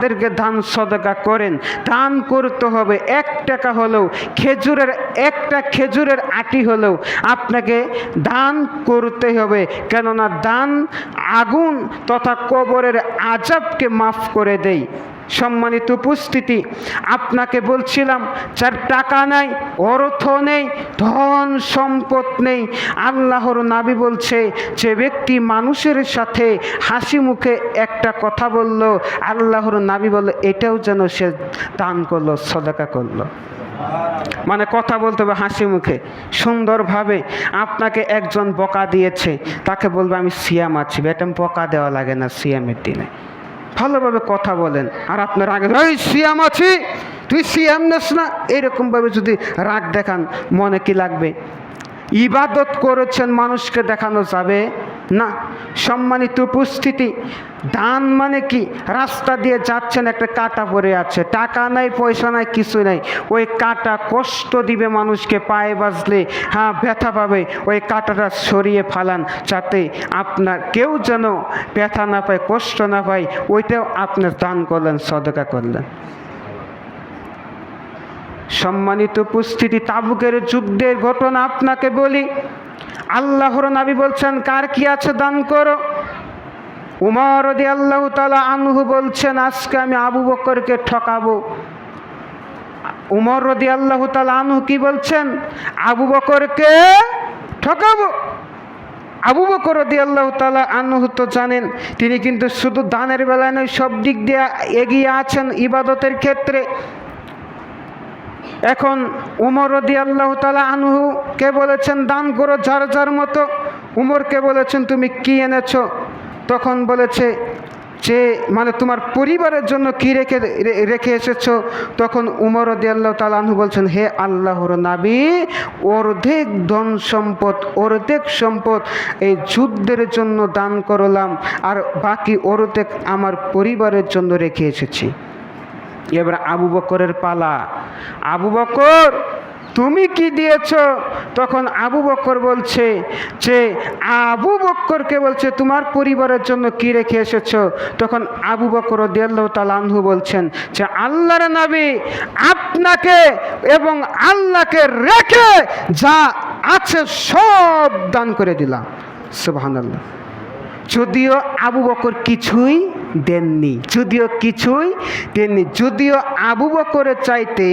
তাদেরকে দান সদকা করেন। দান করতে হবে। এক টাকা হলেও, খেজুরের একটা খেজুরের আটি হলেও আপনাকে দান করতে হবে। কেননা দান আগুন তথা কবরের আজাবকে মাফ করে দেয়। সম্মানিত উপস্থিতি, আপনাকে বলছিলাম, যার টাকা নাই, অর্থ নেই, ধন সম্পদ নেই, আল্লাহর নাবি বলছে যে ব্যক্তি মানুষের সাথে হাসি মুখে একটা কথা বলল, আল্লাহর নাবি বলল, এটাও যেন সে দান করল, সদাকা করল। মানে কথা বলতে হবে হাসি মুখে। সুন্দরভাবে আপনাকে একজন বকা দিয়েছে, তাকে বলবে, আমি সিয়াম আছি। বেটা বকা দেওয়া লাগে না সিয়ামের দিনে। ভালোভাবে কথা বলেন। আর আপনার আগে ওই সিয়াম আছি, তুই সিয়াম নেস না? এরকমভাবে যদি রাগ দেখান, মনে কি লাগবে? ইবাদত করেছেন, মানুষকে দেখানো যাবে? না, সম্মানিত উপস্থিতি, দান মানে কি? রাস্তা দিয়ে যাচ্ছেন, একটা কাটা পড়ে আছে। টাকা নাই, পয়সা নাই, কিছু নাই। ওই কাটা কষ্ট দিবে মানুষকে, পায়ে বাজলে হ্যাঁ ব্যথা পাবে। ওই কাটাটা সরিয়ে ফালান, যাতে আপনার কেউ যেন ব্যথা না পায়, কষ্ট না পায়, ওইটাও আপনার দান করলেন, সদকা করলেন। সম্মানিত উপস্থিতি, তাবুকের যুদ্ধের ঘটনা আপনাকে বলি। আল্লাহর নাবি বলছেন, কার কি আছে দান করো? উমর দি আল্লাহ তালা আনহু বলছেন, আজকে আমি আবু বকরকে ঠকাবো। উমর রদি আল্লাহ তালা আনহু কি বলছেন, আবু বকরকে ঠকাবো। আবু বকর রদি আল্লাহ তালা আনহু তো জানেন, তিনি কিন্তু শুধু দানের বেলায় নয়, সব দিক দিয়ে এগিয়ে আছেন ইবাদতের ক্ষেত্রে। এখন উমর রদি আল্লাহ তালা আনহু কে বলেছেন, দান করো যার যার মতো। উমরকে বলেছেন, তুমি কি এনেছো? তখন বলেছে যে মানে তোমার পরিবারের জন্য কি রেখে রেখে এসেছ? তখন উমর আল্লাহ তালা আনহু বলছেন, হে আল্লাহর নাবি, অর্ধেক ধন সম্পদ, অর্ধেক সম্পদ এই যুদ্ধের জন্য দান করলাম, আর বাকি অর্ধেক আমার পরিবারের জন্য রেখে এসেছি। এবার আবু বকরের পালা। আবু বকর, তুমি কি দিয়েছ? তখন আবু বকর বলছে যে, আবু বক্করকে বলছে, তোমার পরিবারের জন্য কি রেখে এসেছ? তখন আবু বকর তালানহু বলছেন যে, আল্লাহর নবী আপনাকে এবং আল্লাহকে রেখে যা আছে সব দান করে দিলাম। সুবহানাল্লাহ। যদিও আবু বকর কিছুই দেননি, যদিও কিছুই দেননি। যদিও আবু বকরের চাইতে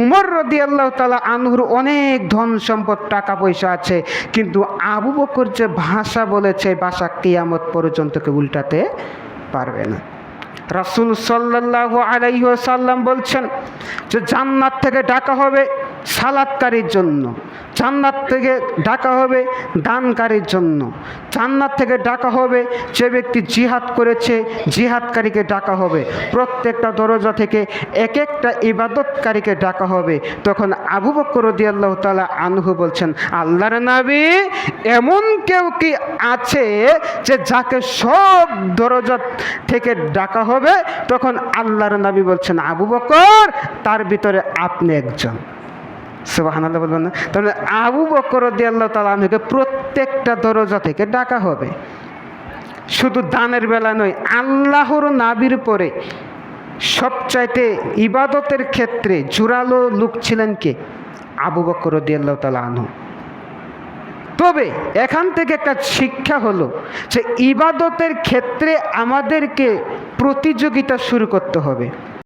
উমর রদি আল্লাহ তালা আনহুর অনেক ধন সম্পদ টাকা পয়সা আছে, কিন্তু আবু বকর যে ভাষা বলেছে ভাষা কিয়ামত পর্যন্ত কেউ উল্টাতে পারবে না। রাসুল সাল্লাহ আলাইসাল্লাম বলছেন যে জান্নাত থেকে ডাকা হবে সালাদকারীর জন্য। জান্নাত থেকে ডাকা হবে দানকারীর জন্য। জান্নাত থেকে ডাকা হবে যে ব্যক্তি জিহাদ করেছে, জিহাদকারীকে ডাকা হবে। প্রত্যেকটা দরজা থেকে এক একটা ইবাদতকারীকে ডাকা হবে। তখন আবু বকর আল্লাহ তালা আনহু বলছেন, আল্লাহর নাবি এমন কেউ কি আছে যে যাকে সব দরজা থেকে ডাকা হবে? তখন আল্লাহর নবী বলছেন, আবু বকর, তার ভিতরে আপনি একজন। সুবাহান্লাহ বলবেন না। তাহলে আবু বকর দিয়ে আল্লাহ তালা প্রত্যেকটা দরজা থেকে ডাকা হবে। শুধু দানের বেলা নয়, আল্লাহর নাবির পরে সবচাইতে ইবাদতের ক্ষেত্রে জোরালো লোক ছিলেন কে? আবু বকর দিয়ে আল্লাহ তালা আনহু। তবে এখান থেকে একটা শিক্ষা হলো যে ইবাদতের ক্ষেত্রে আমাদেরকে প্রতিযোগিতা শুরু করতে হবে।